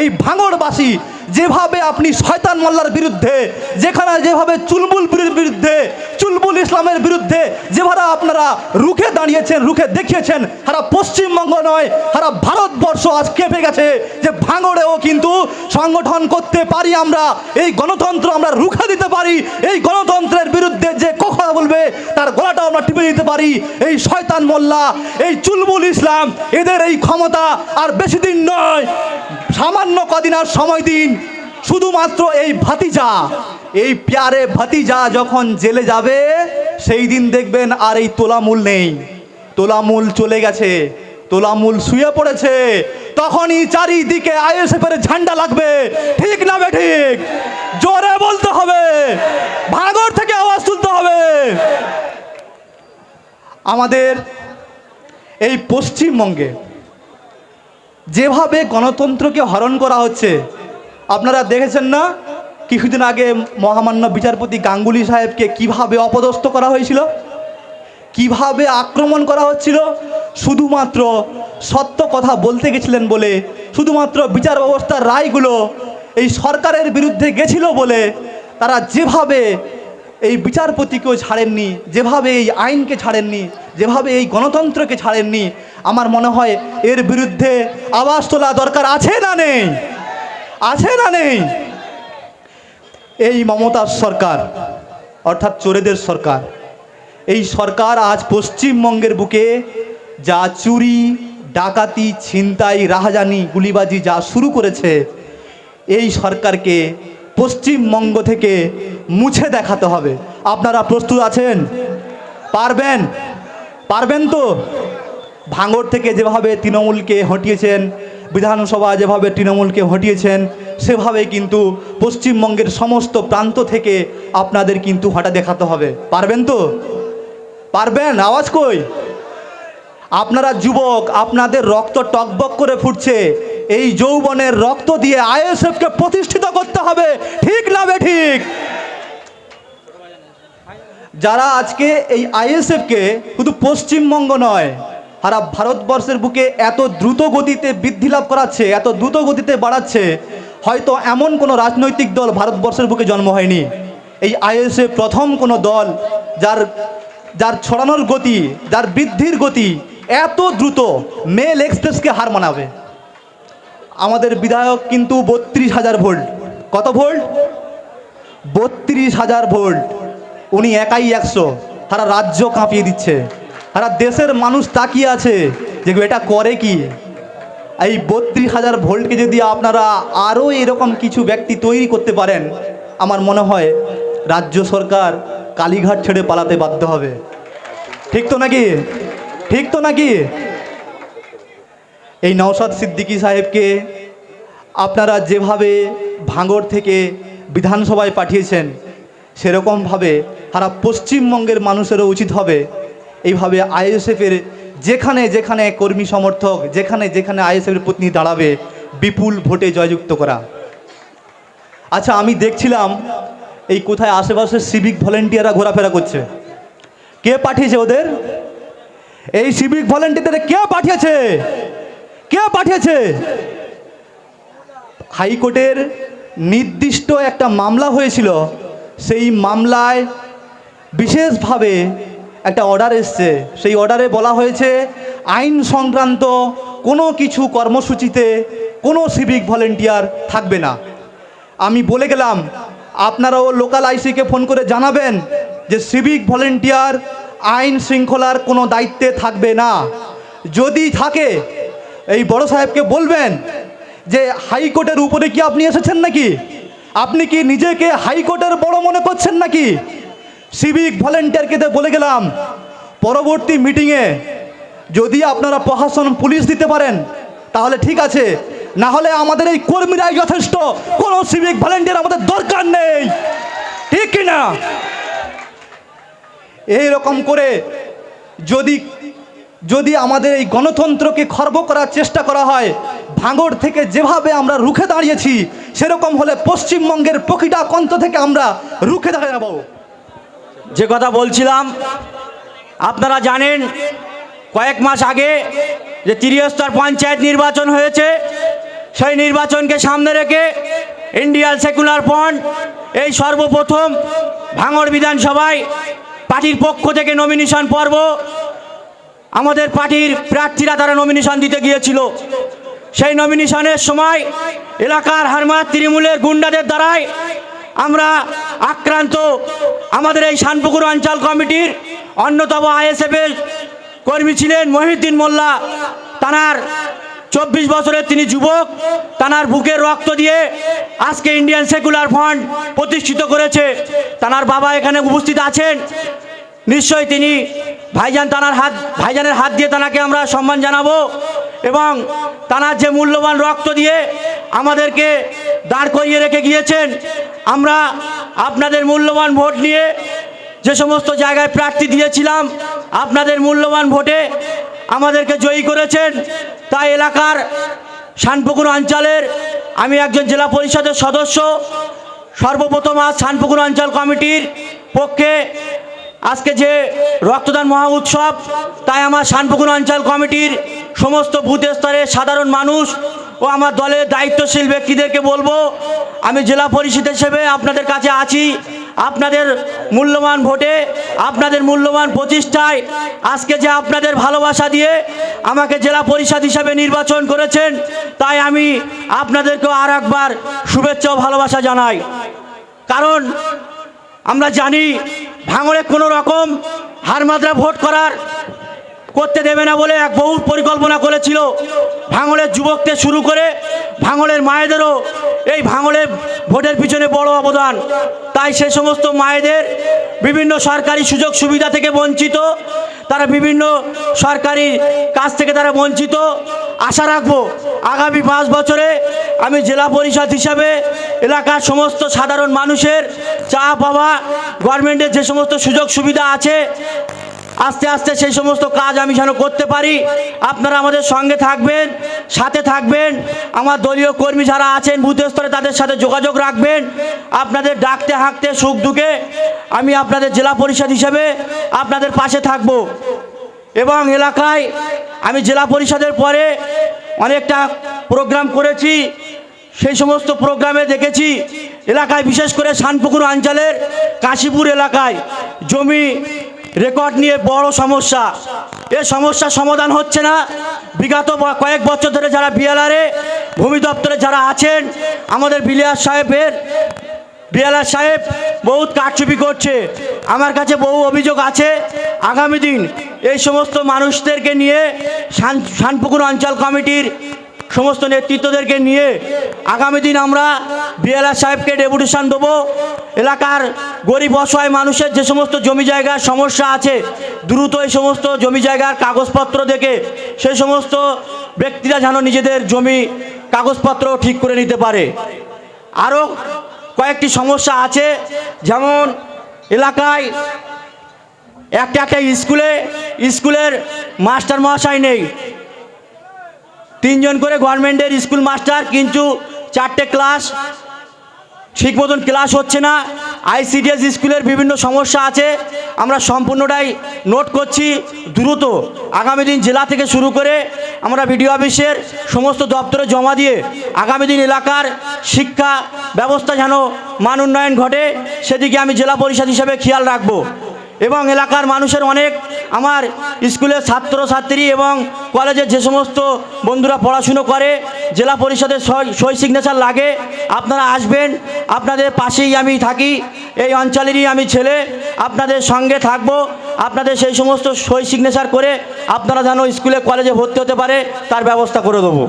এই ভাঙড়বাসী, যেভাবে আপনি শয়তান মোল্লার বিরুদ্ধে, যেখানে যেভাবে চুলবুল বিরুদ্ধে, চুলবুল ইসলামের বিরুদ্ধে, যেভাবে আপনারা রুখে দাঁড়িয়েছেন, রুখে দেখিয়েছেন, সারা পশ্চিমবঙ্গ নয়, সারা ভারতবর্ষ আজ কেঁপে গেছে যে ভাঙড়েও কিন্তু সংগঠন করতে পারি আমরা, এই গণতন্ত্র আমরা রুখে দিতে পারি, এই গণতন্ত্রের বিরুদ্ধে যে কথা বলবে, তার গলাটাও আমরা টিপে দিতে পারি। এই শয়তান মোল্লা, এই চুলবুল ইসলাম, এদের এই ক্ষমতা আর বেশি দিন নয়। সামান্য কদিন আর সময় দিন, শুধুমাত্র এই ভাতিজা, এই প্যারে ভাতিজা যখন জেলে যাবে, সেই দিন দেখবেন আর এই তোলামূল নেই। তোলামূল চলে গেছে, তোলামূল শুয়ে পড়েছে, তখনই চারিদিকে আইএসএফ এর ঝান্ডা লাগবে। ঠিক না বে ঠিক? জোরে বলতে হবে ভাগর থেকে আওয়াজ তুলতে হবে। আমাদের এই পশ্চিমবঙ্গে যেভাবে গণতন্ত্রকে হরণ করা হচ্ছে, আপনারা দেখেছেন না? কিছুদিন আগে মহামান্য বিচারপতি গাঙ্গুলি সাহেবকে কীভাবে অপদস্থ করা হয়েছিল? কীভাবে আক্রমণ করা হচ্ছিল? শুধুমাত্র সত্য কথা বলতে গেছিলেন বলে, শুধুমাত্র বিচার ব্যবস্থার রায়গুলো এই সরকারের বিরুদ্ধে গেছিল বলে তারা যেভাবে এই বিচারপতিকেও ছাড়েননি, যেভাবে এই আইনকে ছাড়েননি, যেভাবে এই গণতন্ত্রকে ছাড়েননি আমার মনে হয় এর বিরুদ্ধে আওয়াজ তোলা দরকার আছে না নেই? আছে না নেই? এই মমতার সরকার, অর্থাৎ চোরেদের সরকার, এই সরকার আজ পশ্চিমবঙ্গের বুকে যা চুরি, ডাকাতি, ছিনতাই, রাহাজানি, গুলিবাজি যা শুরু করেছে, এই সরকারকে পশ্চিমবঙ্গ থেকে মুছে দেখাতে হবে। আপনারা প্রস্তুত আছেন? পারবেন? পারবেন তো? ভাঙড় থেকে যেভাবে তৃণমূলকে হটিয়েছেন, বিধানসভা যেভাবে তৃণমূলকে হটিয়েছেন, সেভাবে কিন্তু পশ্চিমবঙ্গের সমস্ত প্রান্ত থেকে আপনাদের কিন্তু হটা দেখাতে হবে। পারবেন তো? পারবেন? আওয়াজ কই? আপনারা যুবক, আপনাদের রক্ত টকবক করে ফুটছে। এই যৌবনের রক্ত দিয়ে আইএসএফকে প্রতিষ্ঠিত করতে হবে। ঠিক না বে ঠিক? যারা আজকে এই আইএসএফকে শুধু পশ্চিমবঙ্গ নয় সারা ভারতবর্ষের বুকে এত দ্রুত গতিতে বৃদ্ধি লাভ করাচ্ছে, এত দ্রুত গতিতে বাড়াচ্ছে, হয়তো এমন কোনো রাজনৈতিক দল ভারতবর্ষের বুকে জন্ম হয়নি। এই আইএসএফ প্রথম কোনো দল যার যার ছড়ানোর গতি, যার বৃদ্ধির গতি এত দ্রুত মেল এক্সপ্রেসকে হার মানাবে। আমাদের বিধায়ক কিন্তু বত্রিশ হাজার ভোল্ট। কত ভোল্ট? বত্রিশ হাজার ভোল্ট। উনি একাই একশো। তারা রাজ্য কাঁপিয়ে দিচ্ছে। সারা দেশের মানুষ তাকিয়ে আছে যে এটা করে কি? এই বত্রিশ হাজার ভোল্টকে যদি আপনারা আরও এরকম কিছু ব্যক্তি তৈরি করতে পারেন, আমার মনে হয় রাজ্য সরকার কালীঘাট ছেড়ে পালাতে বাধ্য হবে। ঠিক তো নাকি? ঠিক তো নাকি? এই নওশাদ সিদ্দিকী সাহেবকে আপনারা যেভাবে ভাঙড় থেকে বিধানসভায় পাঠিয়েছেন, সেরকমভাবে সারা পশ্চিমবঙ্গের মানুষেরও উচিত হবে এইভাবে আইএসএফের যেখানে যেখানে কর্মী সমর্থক, যেখানে যেখানে আইএসএফের পত্নী দাঁড়াবে, বিপুল ভোটে জয়যুক্ত করা। আচ্ছা আমি দেখছিলাম এই কোথায় আশেপাশে সিভিক ভলেন্টিয়াররা ঘোরাফেরা করছে। কে পাঠিয়েছে ওদের? এই সিভিক ভলেন্টিয়ারদের কে পাঠিয়েছে? কে পাঠিয়েছে? হাইকোর্টের নির্দিষ্ট একটা মামলা হয়েছিল। সেই মামলায় বিশেষভাবে একটা অর্ডার এসছে। সেই অর্ডারে বলা হয়েছে, আইন সংক্রান্ত কোনো কিছু কর্মসূচিতে কোনো সিভিক ভলেন্টিয়ার থাকবে না। আমি বলে গেলাম, আপনারাও লোকাল আইসিকে ফোন করে জানাবেন যে সিভিক ভলেন্টিয়ার আইন শৃঙ্খলার কোনো দায়িত্বে থাকবে না। যদি থাকে, এই বড় সাহেবকে বলবেন যে হাইকোর্টের উপরে কি আপনি এসেছেন নাকি? আপনি কি নিজেকে হাইকোর্টের বড় মনে করছেন নাকি? সিভিক ভলেন্টিয়ারকে বলে গেলাম, পরবর্তী মিটিংয়ে যদি আপনারা প্রশাসন, পুলিশ দিতে পারেন, তাহলে ঠিক আছে। না হলে আমাদের এই কর্মীরাই যথেষ্ট, কোনো সিভিক ভলেন্টিয়ার আমাদের দরকার নেই। ঠিক কি না? এইরকম করে যদি যদি আমাদের এই গণতন্ত্রকে খর্ব করার চেষ্টা করা হয়, ভাঙড় থেকে যেভাবে আমরা রুখে দাঁড়িয়েছি, সেরকম হলে পশ্চিমবঙ্গের প্রকৃটা কন্ত থেকে আমরা রুখে দাঁড়াবো। যে কথা বলছিলাম, আপনারা জানেন, কয়েক মাস আগে যে ত্রিস্তর পঞ্চায়েত নির্বাচন হয়েছে, সেই নির্বাচনকে সামনে রেখে ইন্ডিয়ান সেকুলার ফ্রন্ট, এই সর্বপ্রথম ভাঙড় বিধানসভায় পার্টির পক্ষ থেকে নমিনেশন পর্ব, আমাদের পার্টির প্রার্থীরা তারা নমিনেশন দিতে গিয়েছিল। সেই নমিনেশনের সময় এলাকার হারমাত তৃণমূলের গুন্ডাদের দ্বারাই আমরা আক্রান্ত আমাদের এই শানপুকুর অঞ্চল কমিটির অন্যতম আইএসএফের কর্মী ছিলেন মহিউদ্দিন মোল্লা। তানার চব্বিশ বছরের তিনি যুবক। তানার বুকের রক্ত দিয়ে আজকে ইন্ডিয়ান সেকুলার ফ্রন্ট প্রতিষ্ঠিত করেছে। তানার বাবা এখানে উপস্থিত আছেন। নিশ্চয়ই তিনি ভাইজান তানার হাত, ভাইজানের হাত দিয়ে তানাকে আমরা সম্মান জানাব এবং তানার যে মূল্যবান রক্ত দিয়ে আমাদেরকে দাঁড় করিয়ে রেখে গিয়েছেন, আমরা আপনাদের মূল্যবান ভোট নিয়ে যে সমস্ত জায়গায় প্রার্থী দিয়েছিলাম, আপনাদের মূল্যবান ভোটে আমাদেরকে জয়ী করেছেন তাই এলাকার শানপুকুর অঞ্চলের আমি একজন জেলা পরিষদের সদস্য, সর্বপ্রথম আজ শানপুকুর অঞ্চল কমিটির পক্ষে আজকে যে রক্তদান মহা উৎসব, তাই আমার শানপুকুর অঞ্চল কমিটির সমস্ত বুথ স্তরের সাধারণ মানুষ ও আমার দলের দায়িত্বশীল ব্যক্তিদেরকে বলব, আমি জেলা পরিষদ হিসেবে আপনাদের কাছে আছি। আপনাদের মূল্যবান ভোটে, আপনাদের মূল্যবান প্রতিষ্ঠায় আজকে যে আপনাদের ভালোবাসা দিয়ে আমাকে জেলা পরিষদ হিসাবে নির্বাচন করেছেন, তাই আমি আপনাদেরকে আর একবার শুভেচ্ছা ও ভালোবাসা জানাই। কারণ আমরা জানি ভাঙড়ে কোনো রকম হারমাদ্রা ভোট করার করতে দেবে না বলে এক বহু পরিকল্পনা করেছিল। ভাঙড়ের যুবকদের শুরু করে ভাঙড়ের মায়েদেরও এই ভাঙড়ের ভোটের পিছনে বড় অবদান। তাই সে সমস্ত মায়েদের বিভিন্ন সরকারি সুযোগ সুবিধা থেকে বঞ্চিত, তারা বিভিন্ন সরকারি কাজ থেকে তারা বঞ্চিত। আশা রাখব আগামী পাঁচ বছরে আমি জেলা পরিষদ হিসাবে এলাকার সমস্ত সাধারণ মানুষের চা পাওয়া গভর্নমেন্টের যে সমস্ত সুযোগ সুবিধা আছে আস্তে আস্তে সেই সমস্ত কাজ আমি যেন করতে পারি। আপনারা আমাদের সঙ্গে থাকবেন, সাথে থাকবেন। আমার দলীয় কর্মী যারা আছেন বুথ স্তরে, তাদের সাথে যোগাযোগ রাখবেন। আপনাদের ডাকতে, হাঁকতে, সুখ দুঃখে আমি আপনাদের জেলা পরিষদ হিসেবে আপনাদের পাশে থাকব। এবং এলাকায় আমি জেলা পরিষদের পরে অনেকটা প্রোগ্রাম করেছি, সেই সমস্ত প্রোগ্রামে দেখেছি। এলাকায় বিশেষ করে শানপুকুর অঞ্চলের কাশীপুর এলাকায় জমি রেকর্ড নিয়ে বড় সমস্যা। এ সমস্যার সমাধান হচ্ছে না। বিগত কয়েক বছর ধরে যারা বিএলআরে, ভূমি দপ্তরে যারা আছেন, আমাদের বিলিয়ার সাহেবের, বিএলআর সাহেব বহুত কারচুপি করছে। আমার কাছে বহু অভিযোগ আছে। আগামী দিন এই সমস্ত মানুষদেরকে নিয়ে শান, শানপুকুর অঞ্চল কমিটির সমস্ত নেতৃত্বদেরকে নিয়ে আগামী দিন আমরা বিএলআর সাহেবকে ডেপুটেশন দেবো। এলাকার গরিব অসহায় মানুষের যে সমস্ত জমি জায়গার সমস্যা আছে, দ্রুত এই সমস্ত জমি জায়গার কাগজপত্র দেখে সেই সমস্ত ব্যক্তিরা যেন নিজেদের জমি কাগজপত্র ঠিক করে নিতে পারে। আরও কয়েকটি সমস্যা আছে, যেমন এলাকায় একটা একটা স্কুলে, স্কুলের মাস্টার মহাশয় নেই। তিনজন করে গভর্নমেন্টের স্কুল মাস্টার, কিন্তু চারটে ক্লাস ঠিক মতন ক্লাস হচ্ছে না। আইসিডিএস স্কুলের বিভিন্ন সমস্যা আছে। আমরা সম্পূর্ণটাই নোট করছি দ্রুত। আগামী দিন জেলা থেকে শুরু করে আমরা বিডিও অফিসের সমস্ত দপ্তরে জমা দিয়ে আগামী দিন এলাকার শিক্ষা ব্যবস্থা যেন মান উন্নয়ন ঘটে, সেদিকে আমি জেলা পরিষদ হিসেবে খেয়াল রাখব। এবং এলাকার মানুষের অনেক আমার স্কুলের ছাত্র ছাত্রী এবং কলেজের যে সমস্ত বন্ধুরা পড়াশুনো করে, জেলা পরিষদের সই সিগনেচার লাগে, আপনারা আসবেন, আপনাদের পাশেই আমি থাকি, এই অঞ্চলেরই আমি ছেলে, আপনাদের সঙ্গে থাকব, আপনাদের সেই সমস্ত সই সিগনেচার করে আপনারা যেন স্কুলে, কলেজে ভর্তি হতে পারে, তার ব্যবস্থা করে দেবো।